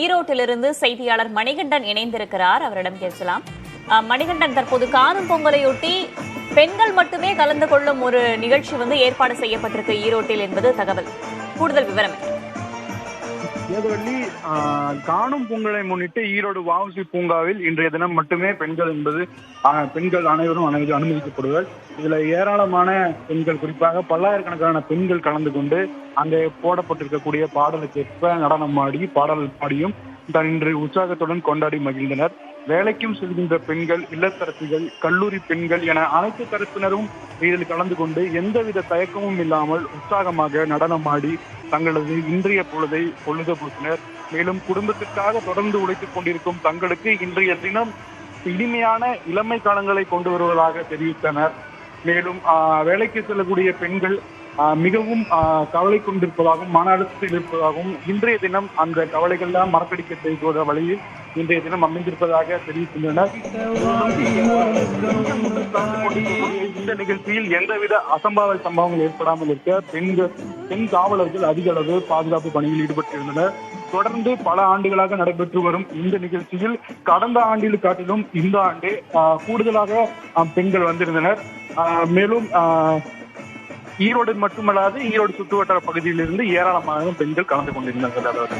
ஈரோட்டிலிருந்து செய்தியாளர் மணிகண்டன் இணைந்திருக்கிறார். அவரிடம் பேசலாம். மணிகண்டன் தற்போது காணும் பொங்கலையொட்டி பெண்கள் மட்டுமே கலந்து கொள்ளும் ஒரு நிகழ்ச்சி வந்து ஏற்பாடு செய்யப்பட்டிருக்கு ஈரோட்டில் என்பது தகவல். கூடுதல் விவரம் என்ன? காணும் பொங்கலை முன்னிட்டு ஈரோடு வாவுசி பூங்காவில் இன்றைய தினம் மட்டுமே பெண்கள் என்பது ஆஹ், பெண்கள் அனைவரும் அனைவரும் அனுமதிக்கப்படுவர் இதுல ஏராளமான பெண்கள் குறிப்பாக பல்லாயிரக்கணக்கான பெண்கள் கலந்து கொண்டு அங்கே போடப்பட்டிருக்கக்கூடிய பாடலுக்கேற்ப நடனம் ஆடி பாடல் பாடியும் தன்று உற்சாகத்துடன் கொண்டாடி மகிழ்ந்தனர். வேலைக்கும் செல்கின்ற பெண்கள் இல்லத்தரசிகள் கல்லூரி பெண்கள் என அனைத்து தரப்பினரும் இதில் கலந்து கொண்டு எந்தவித தயக்கமும் இல்லாமல் உற்சாகமாக நடனமாடி தங்களது இன்றைய பொழுதை பொழுதுபோக்கினர். மேலும் குடும்பத்திற்காக தொடர்ந்து உழைத்துக் கொண்டிருக்கும் தங்களுக்கு இன்றைய தினம் இனிமையான இளமை காலங்களை கொண்டு வருவதாக தெரிவித்தனர். மேலும் ஆஹ், வேலைக்கு செல்லக்கூடிய பெண்கள் மிகவும் ஆஹ், கவலை கொண்டிருப்பதாகவும் மன அழுத்தத்தில் இருப்பதாகவும் இன்றைய தினம் அந்த கவலைகள்லாம் மறக்கடிக்க செய்வத வழியில் இன்றைய தினம் அமைந்திருப்பதாக தெரிவிக்கின்றனர். இந்த நிகழ்ச்சியில் எந்தவித அசம்பாவித சம்பவங்கள் ஏற்படாமல் இருக்க பெண்கள் பெண் காவலர்கள் அதிக அளவு பாதுகாப்பு பணியில் ஈடுபட்டிருந்தனர். தொடர்ந்து பல ஆண்டுகளாக நடைபெற்று வரும் இந்த நிகழ்ச்சியில் கடந்த ஆண்டில் காட்டிலும் இந்த ஆண்டு ஆஹ், கூடுதலாக பெண்கள் வந்திருந்தனர். ஆஹ், மேலும் ஆஹ், ஈரோடு மட்டுமல்லாது ஈரோடு சுற்றுவட்டார பகுதியிலிருந்து ஏராளமான பெண்கள் கலந்து கொண்டிருந்தார்கள். அதாவது